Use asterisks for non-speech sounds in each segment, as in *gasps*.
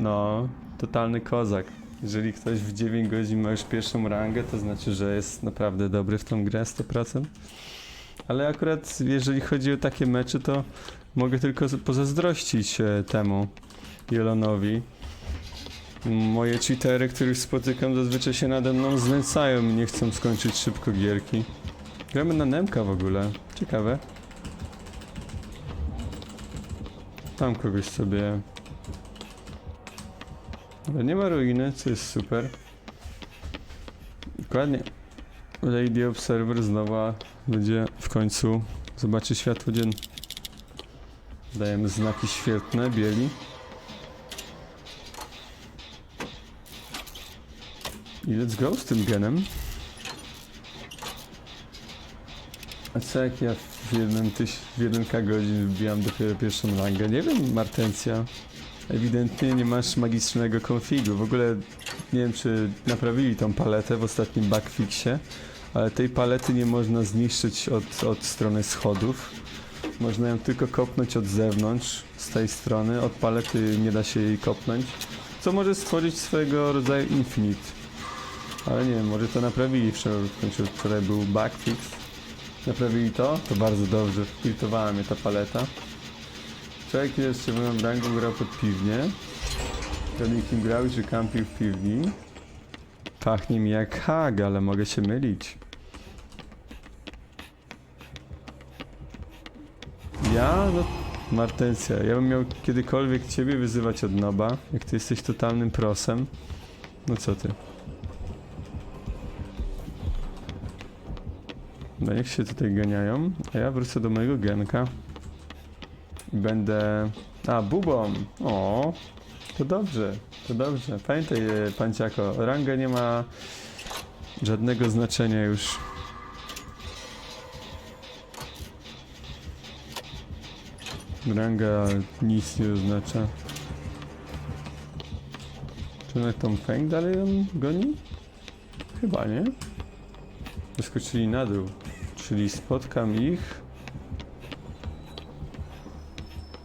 No, totalny kozak. Jeżeli ktoś w 9 godzin ma już pierwszą rangę, to znaczy, że jest naprawdę dobry w tą grę 100%. Ale akurat jeżeli chodzi o takie mecze, to mogę tylko pozazdrościć e, temu Jelonowi. Moje cheatery, których spotykam, zazwyczaj się nade mną znęcają i nie chcą skończyć szybko gierki. Gramy na Nemka w ogóle. Ciekawe. Tam kogoś sobie... Ale nie ma ruiny, co jest super. Dokładnie. Lady Observer znowu będzie w końcu zobaczy światło dzienne. Dajemy znaki świetne, bieli. I let's go z tym genem. A co jak ja w jednym tyś, w 1k godzin wbijam dopiero pierwszą rangę? Nie wiem, Martencja. Ewidentnie nie masz magicznego konfigu. W ogóle nie wiem, czy naprawili tą paletę w ostatnim bugfixie, ale tej palety nie można zniszczyć od, od strony schodów. Można ją tylko kopnąć od zewnątrz, z tej strony. Od palety nie da się jej kopnąć. Co może stworzyć swojego rodzaju infinite. Ale nie wiem, może to naprawili wczoraj, wczoraj był bugfix. Naprawili to? To bardzo dobrze. Filtrowała mnie ta paleta. Kiedy jeszcze w rangu, grał pod piwnie. Wtedy kim grał, czy kampił w piwni. Pachnie mi jak hag, ale mogę się mylić. Ja? No, Martencja, ja bym miał kiedykolwiek ciebie wyzywać od noba, jak ty jesteś totalnym prosem. No co ty? No niech się tutaj ganiają, a ja wrócę do mojego genka. I będę... A, bubą! O, to dobrze, to dobrze. Pamiętaj, e, panciako, ranga nie ma żadnego znaczenia już. Ranga nic nie oznacza. Czy na tą Feng dalej on goni? Chyba nie. Wyskoczyli na dół. Czyli spotkam ich.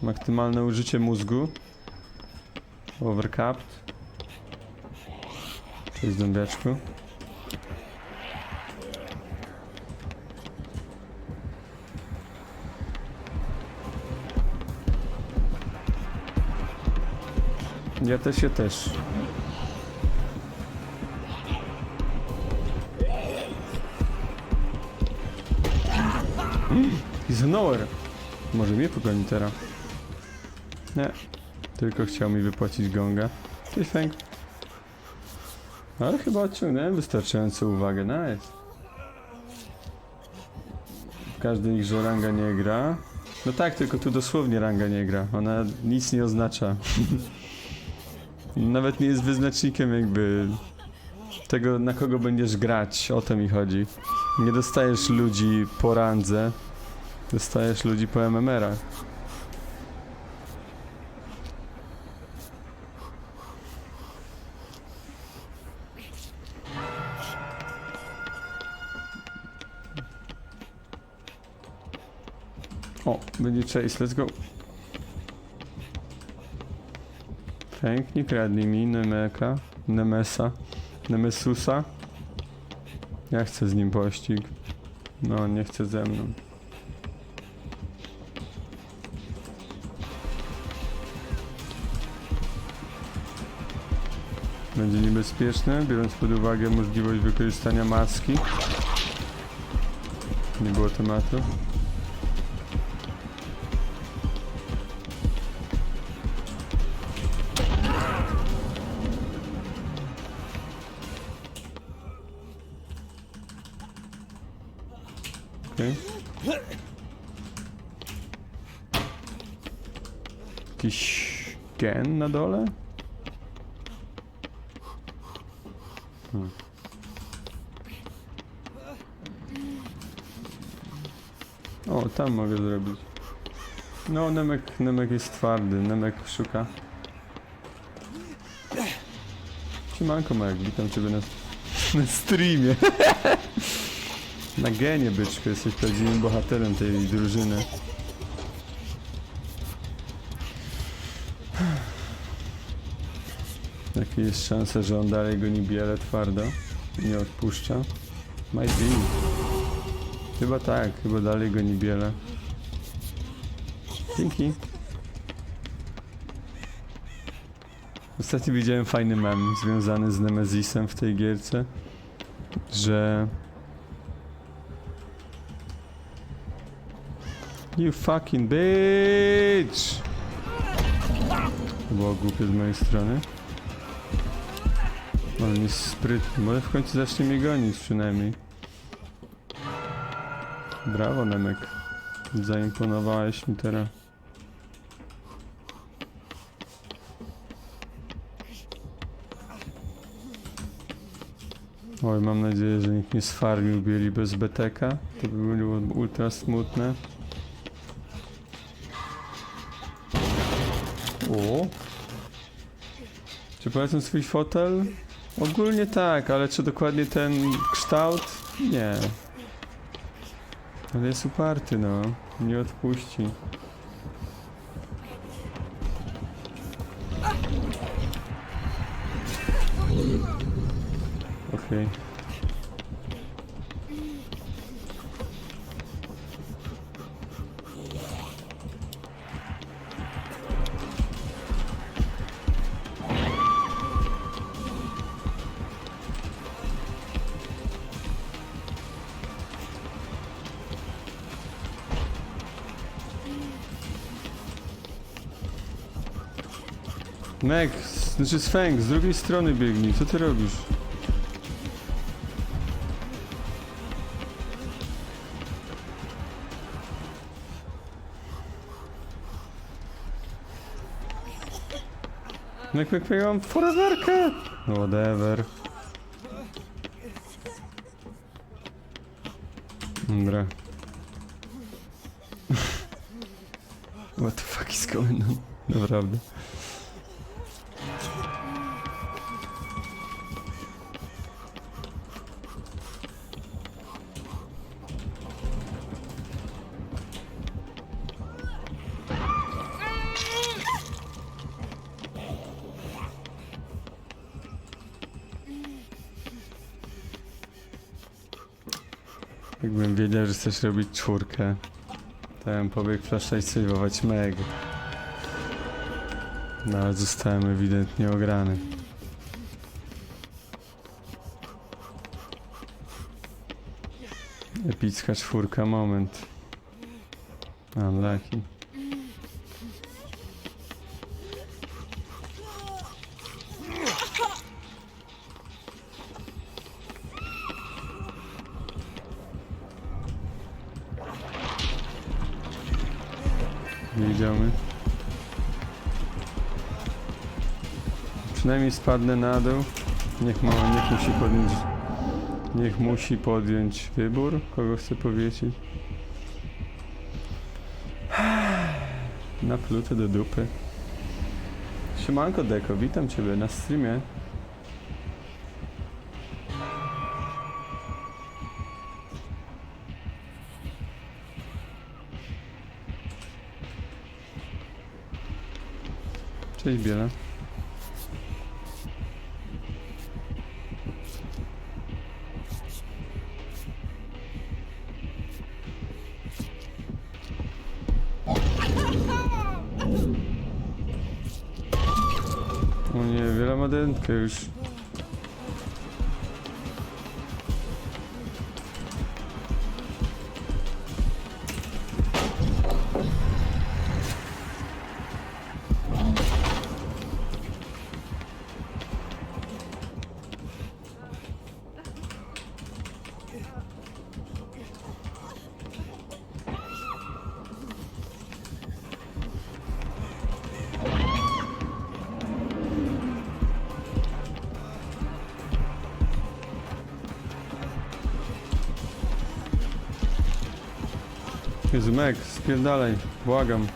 Maksymalne użycie mózgu. Overcapped. Cześć zębiaczku. Ja też, ja też. He's nowhere. Może mnie pogoni teraz. Nie. Tylko chciał mi wypłacić gonga. Cześć Feng. Ale chyba odciągnąłem wystarczająco uwagę. Nice. W każdej ich, że ranga nie gra. No tak, tylko tu dosłownie ranga nie gra. Ona nic nie oznacza. *laughs* Nawet nie jest wyznacznikiem jakby tego, na kogo będziesz grać. O to mi chodzi. Nie dostajesz ludzi po randze. Dostajesz ludzi po MMR-ach. Będzie chase, let's go. Fęk, nie kradnij mi Nemeka, Nemesa, Nemesusa. Ja chcę z nim pościg. No, nie chce ze mną. Będzie niebezpieczne, biorąc pod uwagę możliwość wykorzystania maski. Nie było tematu. Okej. Jakiś gen na dole? Hmm. O, tam mogę zrobić. No, Nemek, Nemek jest twardy, Nemek szuka. Siemanko Mek, witam Ciebie na, na streamie. *laughs* Na genie, byczku, jesteś prawdziwym bohaterem tej drużyny. Jakie jest szansa, że on dalej go nie bierze twardo i nie odpuszcza? Might be. Chyba tak, chyba dalej go nie bierze. Dzięki. Ostatnio widziałem fajny mem związany z Nemezisem w tej gierce, że You fucking bitch! To było głupie z mojej strony. On jest sprytny, może w końcu zacznie mnie gonić przynajmniej. Brawo Nemek. Zaimponowałeś mi teraz. Oj, mam nadzieję, że nikt nie sfarmił bieli bez BTK. To by było ultra smutne. O! Czy polecam swój fotel? Ogólnie tak, ale czy dokładnie ten kształt? Nie. Ale jest uparty, no. Nie odpuści. Okej. Meg, znaczy Sfeng, z drugiej strony biegnij, co ty robisz? Meg, meg, meg, mam foreverkę! Whatever. Dobra. *laughs* What the fuck is going on? Naprawdę. Jakbym wiedział, że chcesz robić czwórkę, to bym pobiegł flasha i save'ować meg. No ale zostałem ewidentnie ograny. Epicka czwórka, moment. Unlucky. Nie widziamy. Przynajmniej spadnę na dół. Niech ma, niech musi podjąć. Niech musi podjąć wybór, kogo chce powiesić. Na plutę do dupy. Siemanko Deko, witam Ciebie na streamie. Cześć Biela. O nie, Wiela ma dętkę już. Jezu, Meg, spierdalaj, błagam.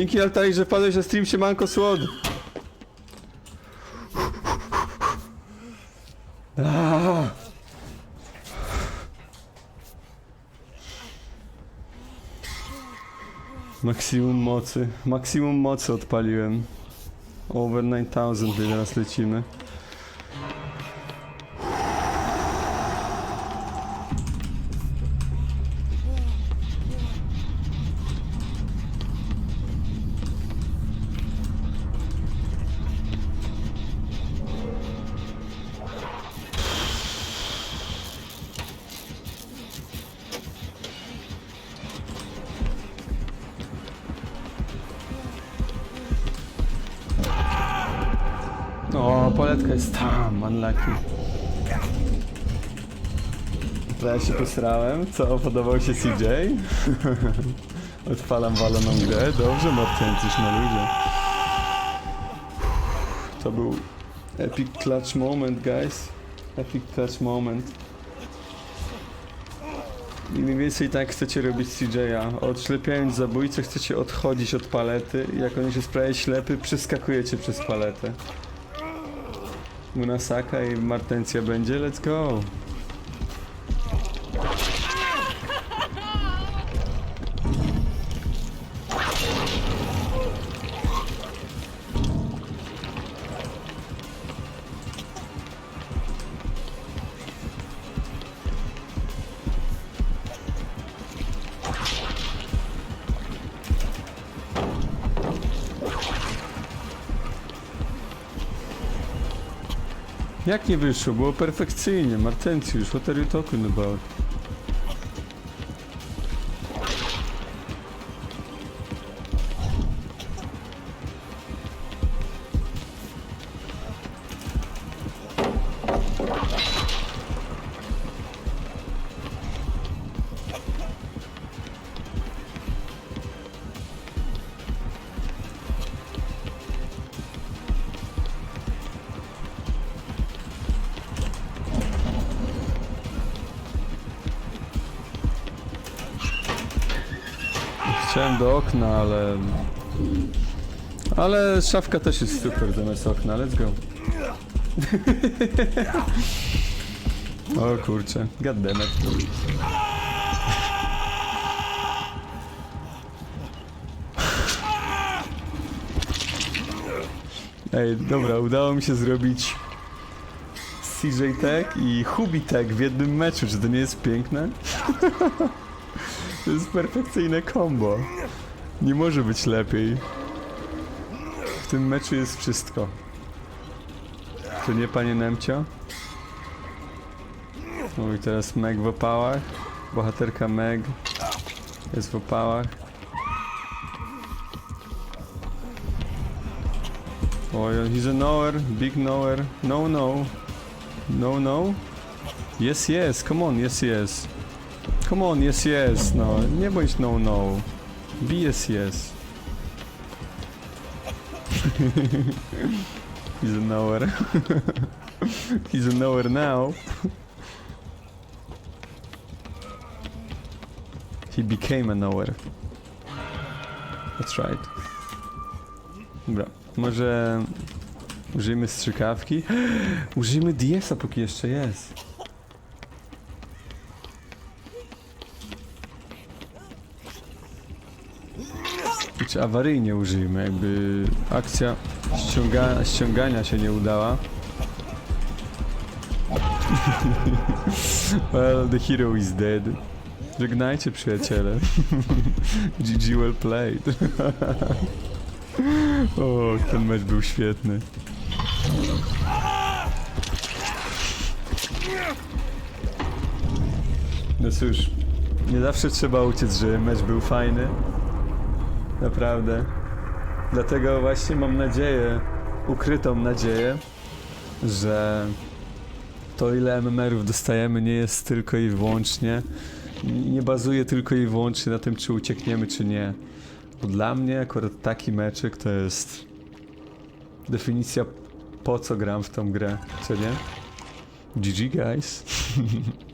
Dzięki Altari, że padłeś na stream, siemanko słod. Maksimum mocy. Maksimum mocy odpaliłem. Over 9000 teraz lecimy. O, poletka jest tam, unlucky. To ja się posrałem. Co, podobał się CJ? *laughs* Odpalam waloną grę. Dobrze, Martencysz na ludzie. To był epic clutch moment, guys. Epic clutch moment. I mniej więcej tak chcecie robić CJ'a. Odślepiając zabójcę, chcecie odchodzić od palety. Jak on jest prawie ślepy, przeskakujecie przez paletę. Munasaka i Martencja będzie, let's go! Jak nie wyszło? Było perfekcyjnie. Martencjusz, what are you talking about? Chciałem do okna, ale... Ale szafka też jest super zamiast okna, let's go. *laughs* o kurczę, goddammit. Ej, dobra, udało mi się zrobić CJ Tech i Hubi Tech w jednym meczu, czy to nie jest piękne? *laughs* To jest perfekcyjne combo. Nie może być lepiej. W tym meczu jest wszystko. To nie panie Nemcio? No i teraz Meg w opałach. Bohaterka Meg jest w opałach. Oj, he's a nowhere, big nowhere. No, no. No, no. Yes, yes, come on, yes, yes. Come on, yes, yes. No, nie bądź no, no. Be yes, yes. *laughs* He's a nowhere. *laughs* He's a nowhere now. He became a nowhere. That's right. Dobra, może użyjmy strzykawki? *gasps* Użyjmy DS-a póki jeszcze jest. Czy awaryjnie użyjmy, jakby akcja ściąga ściągania się nie udała. *laughs* well, the hero is dead. Żegnajcie przyjaciele. *laughs* GG well played. *laughs* o, ten mecz był świetny. No cóż, nie zawsze trzeba uciec, że mecz był fajny. Naprawdę. Dlatego właśnie mam nadzieję, ukrytą nadzieję, że to ile MMR-ów dostajemy nie jest tylko i wyłącznie, nie bazuje tylko i wyłącznie na tym, czy uciekniemy, czy nie. Bo dla mnie akurat taki meczyk to jest definicja po co gram w tą grę, co nie? GG guys. *laughs*